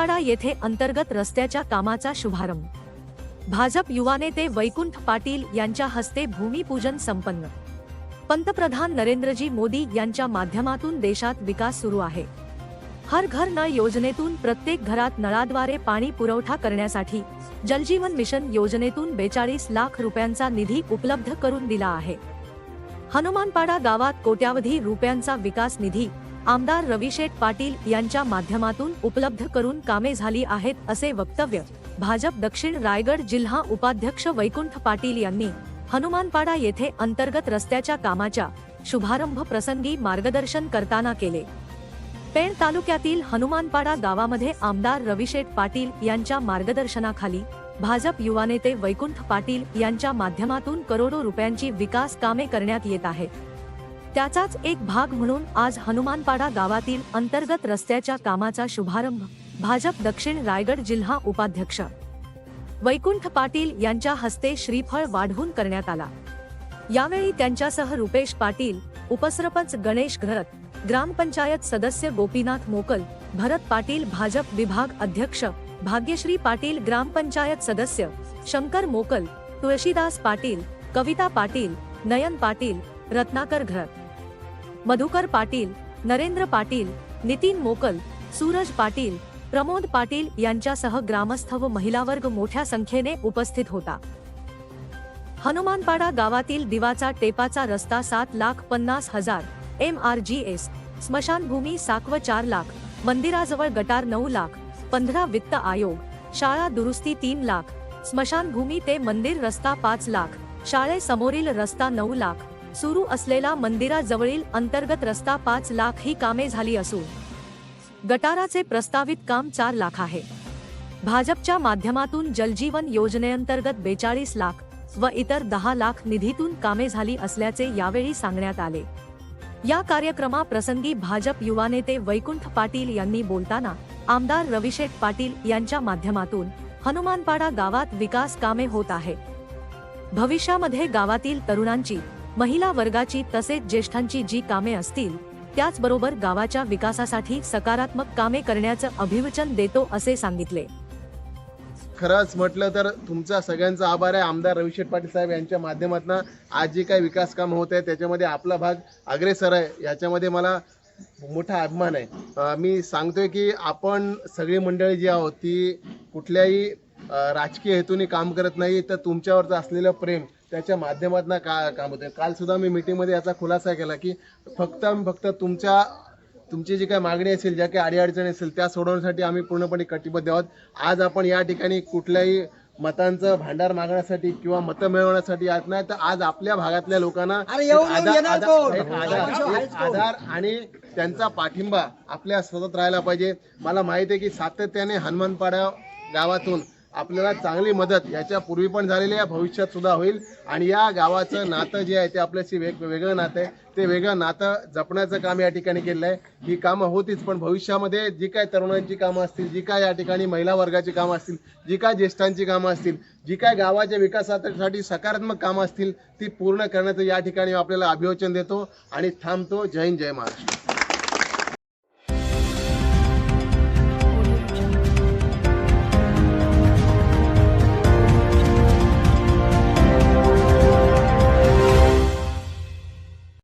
हनुमानपाडा येथे अंतर्गत रस्त्याच्या कामाचा शुभारंभ. भाजप युवा नेते वैकुंठ पाटील यांच्या हस्ते भूमिपूजन संपन्न. पंतप्रधान नरेंद्रजी मोदी यांच्या माध्यमातून देशात विकास सुरू आहे. हर घर नळ योजनेतून प्रत्येक घरात नळाद्वारे पाणी पुरवठा करण्यासाठी जलजीवन मिशन योजनेतून बेचाळीस लाख रुपयांचा निधी उपलब्ध करून दिला आहे. हनुमानपाडा गावात कोट्यावधी रुपयांचा विकास निधी आमदार रविशेठ पाटील यांच्या माध्यमातून उपलब्ध करून कामे झाली आहेत असे वक्तव्य भाजप दक्षिण रायगड जिल्हा उपाध्यक्ष वैकुंठ पाटील यांनी हनुमानपाडा येथे अंतर्गत रस्त्याच्या कामाच्या शुभारंभ प्रसंगी मार्गदर्शन करताना केले. पेण तालुक्यातील हनुमानपाडा गावामध्ये आमदार रविशेठ पाटील यांच्या मार्गदर्शनाखाली भाजप युवा नेते वैकुंठ पाटील यांच्या माध्यमातून करोडो रुपयांची विकास कामे करण्यात येत आहेत. त्याचाच एक भाग म्हणून आज हनुमानपाडा गावातील अंतर्गत रस्त्याच्या कामाचा शुभारंभ भाजप दक्षिण रायगड जिल्हा उपाध्यक्ष वैकुंठ पाटील यांच्या हस्ते श्रीफळ वाढवून करण्यात आला. यावेळी त्यांच्यासह रुपेश पाटील उपसरपंच गणेश घरत ग्रामपंचायत सदस्य गोपीनाथ मोकल भरत पाटील भाजप विभाग अध्यक्ष भाग्यश्री पाटील ग्रामपंचायत सदस्य शंकर मोकल तुळशीदास पाटील कविता पाटील नयन पाटील रत्नाकर घरत मधुकर पाटील नरेंद्र पाटील नितीन मोकल सूरज पाटील प्रमोद पाटील यांच्यासह ग्रामस्थ व महिला वर्ग मोठ्या संख्येने उपस्थित होता. हनुमानपाडा गावातील दिवाचा टेपाचा रस्ता सात लाख पन्नास हजार एम आर जी एस स्मशानभूमी साकव चार लाख मंदिराजवळ गटार नऊ लाख पंधरा वित्त आयोग शाळा दुरुस्ती तीन लाख स्मशानभूमी ते मंदिर रस्ता पाच लाख शाळेसमोरील रस्ता नऊ लाख सुरू असलेला मंदिराजवळील अंतर्गत रस्ता पाच लाख ही कामे झाली असून गटाराचे प्रस्तावित काम चार लाख आहे. भाजपच्या माध्यमातून जलजीवन योजनेअंतर्गत बेचाळीस लाख व इतर दहा लाख निधीतून कामे झाली असल्याचे यावेळी सांगण्यात आले. या कार्यक्रमाप्रसंगी भाजप युवा नेते वैकुंठ पाटील यांनी बोलताना आमदार रविशेठ पाटील यांच्या माध्यमातून हनुमानपाडा गावात विकास कामे होत आहे भविष्यामध्ये गावातील तरुणांची महिला वर्गाची तसेच ज्येष्ठांची जी कामे असतील त्याचबरोबर गावाच्या विकासासाठी सकारात्मक कामे करण्याचं अभिवचन देतो असे सांगितले. खरंच म्हटलं तर तुमचा सगळ्यांचा आभार आहे. आमदार रविशेठ पाटील साहेब यांच्या माध्यमातून आज जे काही विकास काम होत आहे त्याच्यामध्ये आपला भाग अग्रेसर आहे. याच्यामध्ये मला मोठा अभिमान आहे. मी सांगतोय की आपण सगळी मंडळी जी आहोत ती कुठल्याही राजकीय हेतूने काम करत नाही तर तुमच्यावरचं असलेलं प्रेम त्याच्या माध्यमातून का काम होतं काल सुद्धा मी मीटिंगमध्ये याचा खुलासा केला की फक्त फक्त तुमच्या तुमची जी काही मागणी असेल ज्या काही अडीअडचणी असेल त्या सोडवण्यासाठी आम्ही पूर्णपणे कटिबद्ध आहोत. आज आपण या ठिकाणी कुठल्याही मतांचं भांडार मागण्यासाठी किंवा मतं मिळवण्यासाठी येत नाही तर आज आपल्या भागातल्या लोकांना आधार आणि त्यांचा पाठिंबा आपल्या सतत राहायला पाहिजे. मला माहिती आहे की सातत्याने हनुमानपाडा गावातून आपल्याला चांगली मदत याच्या पूर्वी पण झालेली आहे भविष्यात सुद्धा होईल. आणि या गावाचं नातं जे आहे ते आपल्याशी वेग वेगळं नातं आहे. ते वेगळं नातं जपण्याचं काम या ठिकाणी केलेलं आहे. ही कामं होतीच पण भविष्यामध्ये जी काय तरुणांची कामं असतील जी काय या ठिकाणी महिला वर्गाची कामं असतील जी काय ज्येष्ठांची कामं असतील जी काय गावाच्या विकासासाठी सकारात्मक कामं असतील ती पूर्ण करण्याचं या ठिकाणी आपल्याला अभिवचन देतो. आणि थांबतो. जय हिंद जय महाराष्ट्र.